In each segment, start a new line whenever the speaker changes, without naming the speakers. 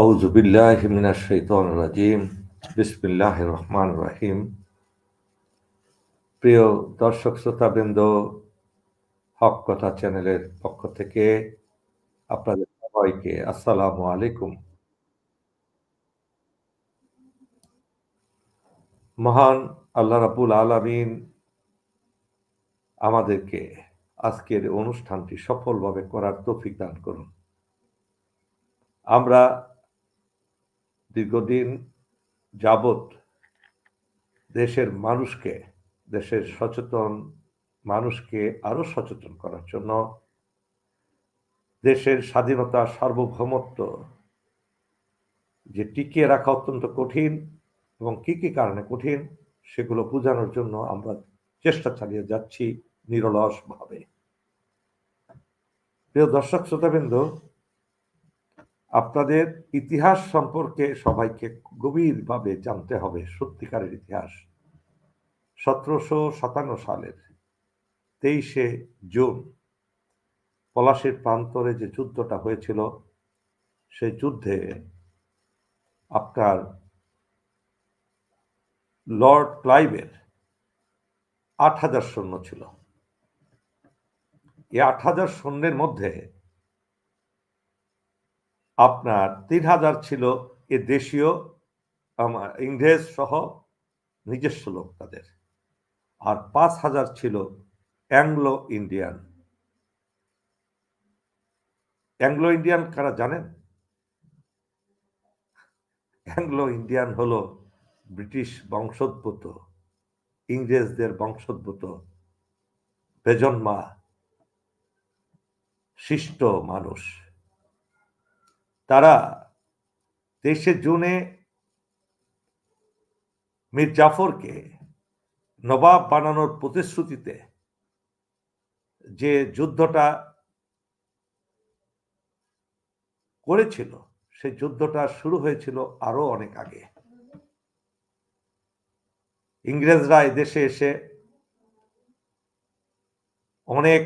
আউযু বিল্লাহি মিনাশ শাইতানির রাজিম। বিসমিল্লাহির রহমানির রহিম। প্রিয় দর্শক শ্রোতাবৃন্দ, হক কথা চ্যানেলের পক্ষ থেকে আপনাদের সবাইকে আসসালামু আলাইকুম। মহান আল্লাহ রাবুল আলামিন আমাদেরকে আজকের অনুষ্ঠানটি সফলভাবে করার তৌফিক দান করুন। আমরা দীর্ঘদিন যাবৎ দেশের মানুষকে, দেশের সচেতন মানুষকে আরও সচেতন করার জন্য দেশের স্বাধীনতা সার্বভৌমত্ব যে টিকিয়ে রাখা অত্যন্ত কঠিন এবং কি কি কারণে কঠিন, সেগুলো বোঝানোর জন্য আমরা চেষ্টা চালিয়ে যাচ্ছি নিরলস ভাবে প্রিয় দর্শক, শ্রোতাবৃন্দ আপনাদের ইতিহাস সম্পর্কে সবাইকে গভীরভাবে জানতে হবে সত্যিকারের ইতিহাস। সতেরোশো সাতান্ন সালের তেইশে জুন পলাশির প্রান্তরে যে যুদ্ধটা হয়েছিল, সেই যুদ্ধে আপনার লর্ড ক্লাইভের আট হাজার সৈন্য ছিল। এই আট হাজার সৈন্যের মধ্যে আপনার তিন হাজার ছিল এ দেশীয় ইংরেজ সহ নিজস্ব লোক তাদের। আর পাঁচ হাজার ছিল অ্যাংলো ইন্ডিয়ান। অ্যাংলো ইন্ডিয়ান কারা জানেন? অ্যাংলো ইন্ডিয়ান হলো ব্রিটিশ বংশোদ্ভূত, ইংরেজদের বংশোদ্ভূত বেজন্মা, শিষ্ট মানুষ। তারা তেইশে জুনে মীর জাফরকে নবাব বানানোর প্রতিশ্রুতিতে যে যুদ্ধটা করেছিল, সেই যুদ্ধটা শুরু হয়েছিল আরও অনেক আগে। ইংরেজরা দেশে এসে অনেক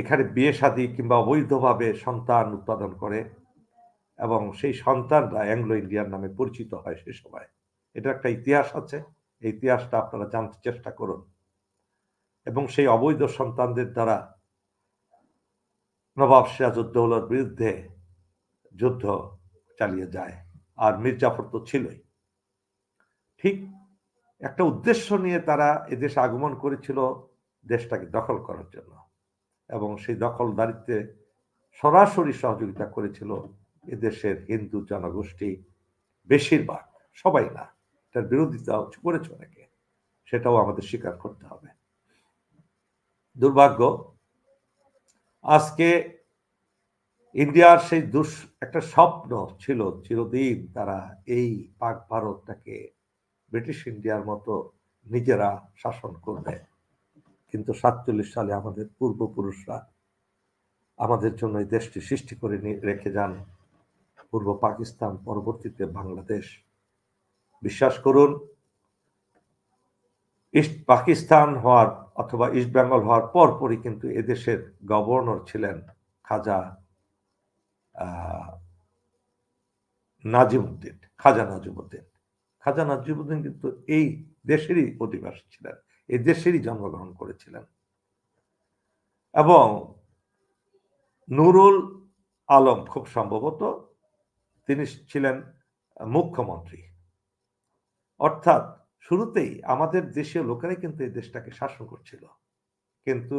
এখানে বিয়ে শাদী কিংবা অবৈধভাবে সন্তান উৎপাদন করে এবং সেই সন্তানরা অ্যাংলো ইন্ডিয়ান নামে পরিচিত হয় সে সময়। এটা একটা ইতিহাস আছে। এই ইতিহাসটা আপনারা জানতে চেষ্টা করুন। এবং সেই অবৈধ সন্তানদের দ্বারা নবাব সিরাজউদ্দৌলার বিরুদ্ধে যুদ্ধ চালিয়ে যায়। আর মির্জাফর তো ছিলই। ঠিক একটা উদ্দেশ্য নিয়ে তারা এদেশে আগমন করেছিল দেশটাকে দখল করার জন্য। এবং সেই দখলদারিত্বে সরাসরি সহযোগিতা করেছিল এদেশের হিন্দু জনগোষ্ঠী বেশিরভাগ। সবাই না, এটার বিরোধিতা করেছে অনেকে। সেটাও আমাদের স্বীকার করতে হবে। দুর্ভাগ্য, আজকে ইন্ডিয়ার সেই দুষ, একটা স্বপ্ন ছিল চিরদিন তারা এই পাক ভারতটাকে ব্রিটিশ ইন্ডিয়ার মতো নিজেরা শাসন করবে। কিন্তু সাতচল্লিশ সালে আমাদের পূর্বপুরুষরা আমাদের জন্য এই দেশটি সৃষ্টি করে রেখে যান। পূর্ব পাকিস্তান, পরবর্তীতে বাংলাদেশ। বিশ্বাস করুন, ইস্ট পাকিস্তান হওয়ার অথবা ইস্ট বেঙ্গল হওয়ার পরপরই কিন্তু এদেশের গভর্নর ছিলেন খাজা নাজিমুদ্দিন খাজা নাজিমুদ্দিন। খাজা নাজিমুদ্দিন কিন্তু এই দেশেরই অধিবাসী ছিলেন। এই দেশেরই জন্মগ্রহণ করেছিলেন। এবং নুরুল আলম খুব সম্ভবত তিনি ছিলেন মুখ্যমন্ত্রী। অর্থাৎ শুরুতেই আমাদের দেশীয় লোকেরাই কিন্তু এই দেশটাকে শাসন করছিল। কিন্তু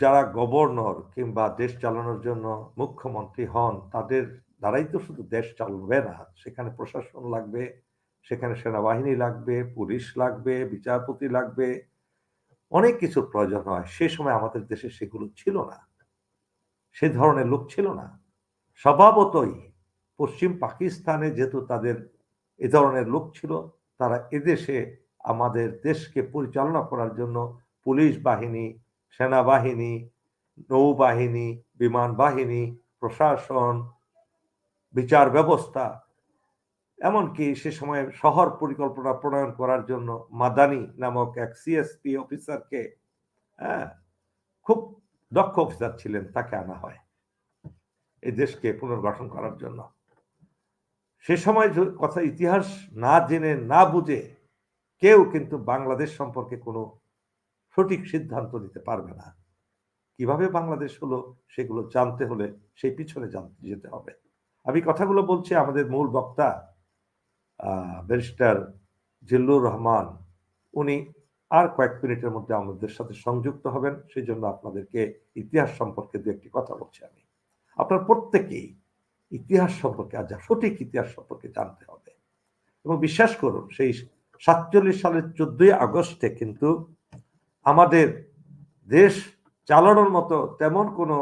যারা গভর্নর কিংবা দেশ চালানোর জন্য মুখ্যমন্ত্রী হন, তাদের দ্বারাই তো শুধু দেশ চলবে না, সেখানে প্রশাসন লাগবে সেখানে সেনাবাহিনী লাগবে, পুলিশ লাগবে, বিচারপতি লাগবে, অনেক কিছুর প্রয়োজন হয়। সে সময় আমাদের দেশে সেগুলো ছিল না। সে ধরনের লোক ছিল না। স্বভাবতই পশ্চিম পাকিস্তানে যেহেতু তাদের এ ধরনের লোক ছিল, তারা এদেশে আমাদের দেশকে পরিচালনা করার জন্য পুলিশ বাহিনী, সেনাবাহিনী, নৌবাহিনী, বিমান বাহিনী, প্রশাসন, বিচার ব্যবস্থা এমনকি সে সময় শহর পরিকল্পনা প্রণয়ন করার জন্য মাদানি নামক এক সিএসপি অফিসারকে হ্যাঁ খুব দক্ষ অফিসার ছিলেন, তাকে আনা হয় এই দেশকে পুনর্গঠন করার জন্য। সে সময় কথা ইতিহাস না জেনে, না বুঝে কেউ কিন্তু বাংলাদেশ সম্পর্কে কোনো সঠিক সিদ্ধান্ত নিতে পারবে না। কীভাবে বাংলাদেশ হলো সেগুলো জানতে হলে সেই পিছনে জানতে যেতে হবে। আমি কথাগুলো বলছি, আমাদের মূল বক্তা ব্যারিস্টার জিল্লুর রহমান, উনি আর কয়েক মিনিটের মধ্যে আমাদের সাথে সংযুক্ত হবেন। সেই জন্য আপনাদেরকে ইতিহাস সম্পর্কে দু একটি কথা বলছি আমি। আপনার প্রত্যেকেই ইতিহাস সম্পর্কে আজ সঠিক ইতিহাস সম্পর্কে জানতে হবে। এবং বিশ্বাস করুন, সেই সাতচল্লিশ সালের চোদ্দই আগস্টে কিন্তু আমাদের দেশ চালানোর মতো তেমন কোনো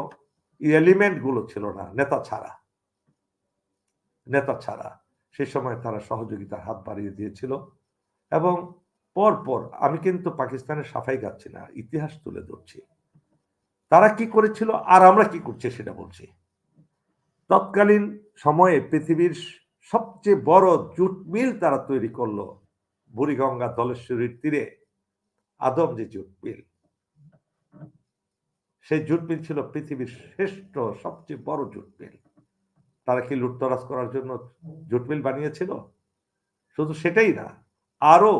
এলিমেন্টগুলো ছিল না, নেতা ছাড়া। নেতা ছাড়া। সে সময় তারা সহযোগিতার হাত বাড়িয়ে দিয়েছিল। এবং পর পর আমি কিন্তু পাকিস্তানের সাফাই গাচ্ছি না, ইতিহাস তুলে ধরছি। তারা কি করেছিল আর আমরা কি করছি সেটা বলছি। তৎকালীন সময়ে পৃথিবীর সবচেয়ে বড় জুট মিল তারা তৈরি করল বুড়িগঙ্গা দলেশ্বরীর তীরে, আদম যে জুট মিল। সেই জুট মিল ছিল পৃথিবীর শ্রেষ্ঠ, সবচেয়ে বড় জুট মিল। তারা কি লুটতরাজ করার জন্য জুটমিল বানিয়েছিল? শুধু সেটাই না আরও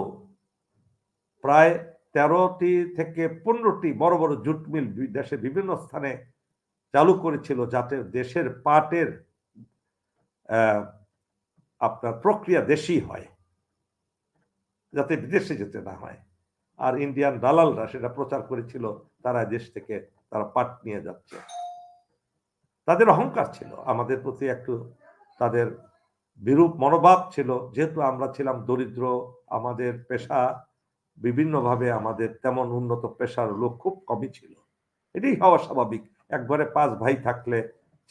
প্রায় তেরোটি থেকে পনেরোটি বড় বড় জুট মিল বি- দেশের বিভিন্ন স্থানে চালু করেছিল যাতে দেশের পাটের আপনার প্রক্রিয়া দেশি হয়, যাতে বিদেশে যেতে না হয়। আর ইন্ডিয়ান দালালরা সেটা প্রচার করেছিল, তারা দেশ থেকে তারা পাট নিয়ে যাচ্ছে। তাদের অহংকার ছিল, আমাদের প্রতি একটু তাদের বিরূপ মনোভাব ছিল। যেহেতু আমরা ছিলাম দরিদ্র, আমাদের পেশা বিভিন্নভাবে আমাদের তেমন উন্নত পেশার লোক খুব কমই ছিল। এটাই হওয়া স্বাভাবিক। একবারে পাঁচ ভাই থাকলে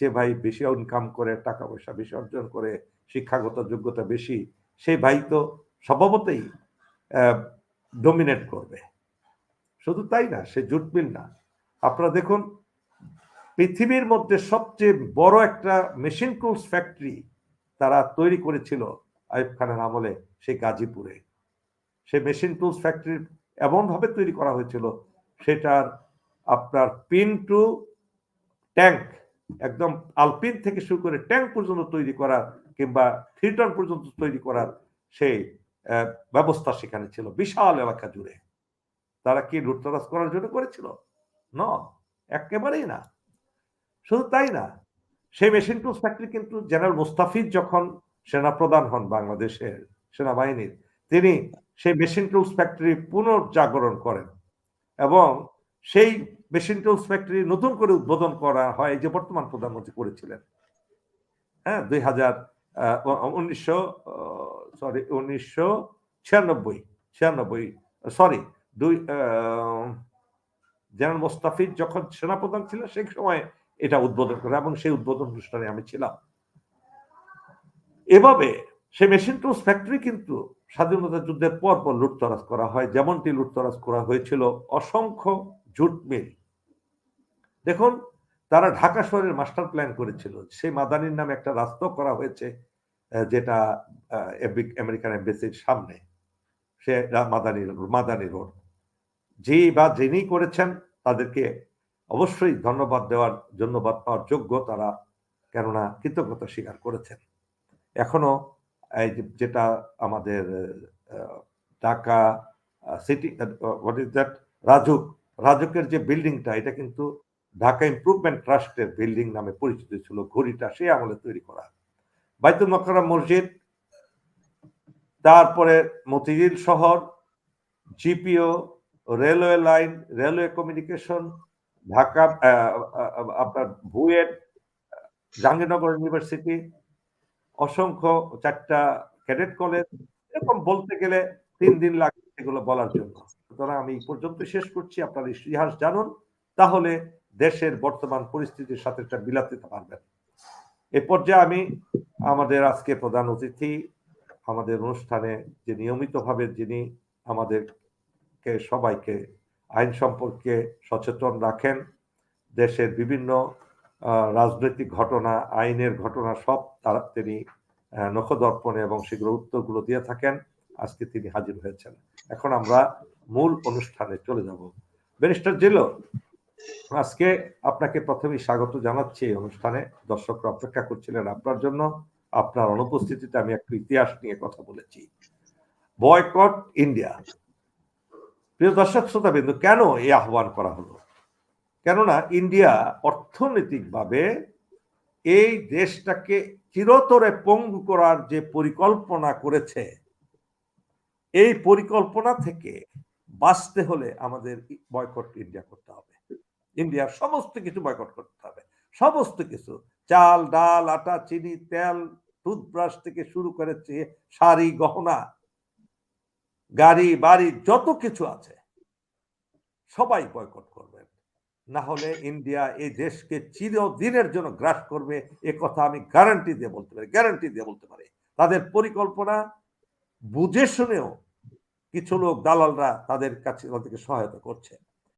যে ভাই বেশি ইনকাম করে, টাকা পয়সা বেশি অর্জন করে, শিক্ষাগত যোগ্যতা বেশি, সেই ভাই তো স্বভাবতেই ডোমিনেট করবে। শুধু তাই না, সে জুট মিল না। আপনারা দেখুন পৃথিবীর মধ্যে সবচেয়ে বড় একটা মেশিন টুলস ফ্যাক্টরি তারা তৈরি করেছিল আইব খানের আমলে সেই গাজীপুরে। সেই মেশিন টুলস ফ্যাক্টরি এমনভাবে তৈরি করা হয়েছিল, সেটার আপনার পিন টু ট্যাঙ্ক, একদম আলপিন থেকে শুরু করে ট্যাঙ্ক পর্যন্ত তৈরি করার কিংবা থ্রি টন পর্যন্ত তৈরি করার সেই ব্যবস্থা সেখানে ছিল, বিশাল এলাকা জুড়ে। তারা কি লুটতরাজ করার জন্য করেছিল? ন, একেবারেই না। শুধু তাই না, সেই মেশিন টুলস ফ্যাক্টরি কিন্তু জেনারেল মুস্তাফিজ যখন সেনাপ্রধান হন বাংলাদেশের সেনাবাহিনীর, তিনি সেই মেশিন টুলস ফ্যাক্টরি পুনর্জাগরণ করেন এবং সেই মেশিন টুলস ফ্যাক্টরি নতুন করে উদ্বোধন করা হয় যে বর্তমান প্রধানমন্ত্রী করেছিলেন। হ্যাঁ দুই হাজার উনিশশো সরি উনিশশো ছিয়ানব্বই ছিয়ানব্বই সরি দুই জেনারেল মোস্তাফিজ যখন সেনাপ্রধান ছিলেন, সেই সময় এটা উদ্বোধন করে এবং সেই উদ্বোধন অনুষ্ঠানে আমি ছিলাম। এভাবে সে মেশিন টুলস ফ্যাক্টরি কিন্তু স্বাধীনতা যুদ্ধের পর পর লুটতরাজ করা হয়। যেমনটি লুটতরাজ করা হয়েছিল অসংখ্য জুট মিল। দেখুন, তারা ঢাকা শহরের মাস্টার প্ল্যান করেছিল। সেই মাদানির নামে একটা রাস্তা করা হয়েছে যেটা আমেরিকান এম্বাসির সামনে। সে মাদানি মাদানি রোড। যে বা যিনি করেছেন, তাদেরকে অবশ্যই ধন্যবাদ দেওয়ার ধন্যবাদ পাওয়ার যোগ্য তারা কেননা কৃতজ্ঞতা স্বীকার করেছেন। এখনও এই যেটা আমাদের Dhaka city what is that Rajuk, রাজুকের যে বিল্ডিংটা, এটা কিন্তু ঢাকা ইম্প্রুভমেন্ট ট্রাস্টের বিল্ডিং নামে পরিচিত ছিল, ঘড়িটা সে আমলে তৈরি করা। বাইতুল মকরম মসজিদ, তারপরে মতিঝিল শহর, GPO, railway line, railway communication Dhaka আপনার বুয়েট জাহাঙ্গীরনগর ইউনিভার্সিটি অসংখ্য চারটা ক্যাডেট কলেজ এরকম বলতে গেলে তিন দিন লাগে এগুলো বলার জন্য। সুতরাং আমি পর্যন্ত শেষ করছি। আপনার ইতিহাস জানুন, তাহলে দেশের বর্তমান পরিস্থিতির সাথে এটা বিলাতে পারবেন। এ পর্যায়ে আমি আমাদের আজকে প্রধান অতিথি, আমাদের অনুষ্ঠানে যে নিয়মিতভাবে যিনি আমাদেরকে সবাইকে আইন সম্পর্কে সচেতন রাখেন। দেশের বিভিন্ন রাজনৈতিক ঘটনা, আইনের ঘটনা সব তারা, তিনি নখদর্পণে এবং শীঘ্র উত্তরগুলো দিয়ে থাকেন। আজকে তিনি হাজির হয়েছেন। এখন আমরা মূল অনুষ্ঠানে চলে যাব। ব্যারিস্টার জিলো আজকে আপনাকে প্রথমেই স্বাগত জানাচ্ছি এই অনুষ্ঠানে। দর্শকরা অপেক্ষা করছিলেন আপনার জন্য। আপনার অনুপস্থিতিতে আমি একটু ইতিহাস নিয়ে কথা বলেছি। Boycott India. প্রিয় দর্শক শ্রোতা বিন্দু কেন এই আহ্বান করা হলো? কেননা ইন্ডিয়া অর্থনৈতিকভাবে এই দেশটাকে চিরতরে পঙ্গু করার যে পরিকল্পনা করেছে, এই পরিকল্পনা থেকে বাঁচতে হলে আমাদের বয়কট ইন্ডিয়া করতে হবে। ইন্ডিয়ার সমস্ত কিছু বয়কট করতে হবে। সমস্ত কিছু। চাল, ডাল, আটা, চিনি, তেল, টুথব্রাশ থেকে শুরু করেছে শাড়ি, গহনা গাড়ি, বাড়ি, যত কিছু আছে, সবাই বয়কট করবেন না হলে ইন্ডিয়া এই দেশকে চিরদিনের জন্য গ্রাস করবে, এ কথা আমি গ্যারান্টি দিয়ে বলতে পারি গ্যারান্টি দিয়ে বলতে পারি। তাদের পরিকল্পনা, বুঝে শুনেও কিছু লোক দালালরা তাদের কাছে, তাদেরকে সহায়তা করছে।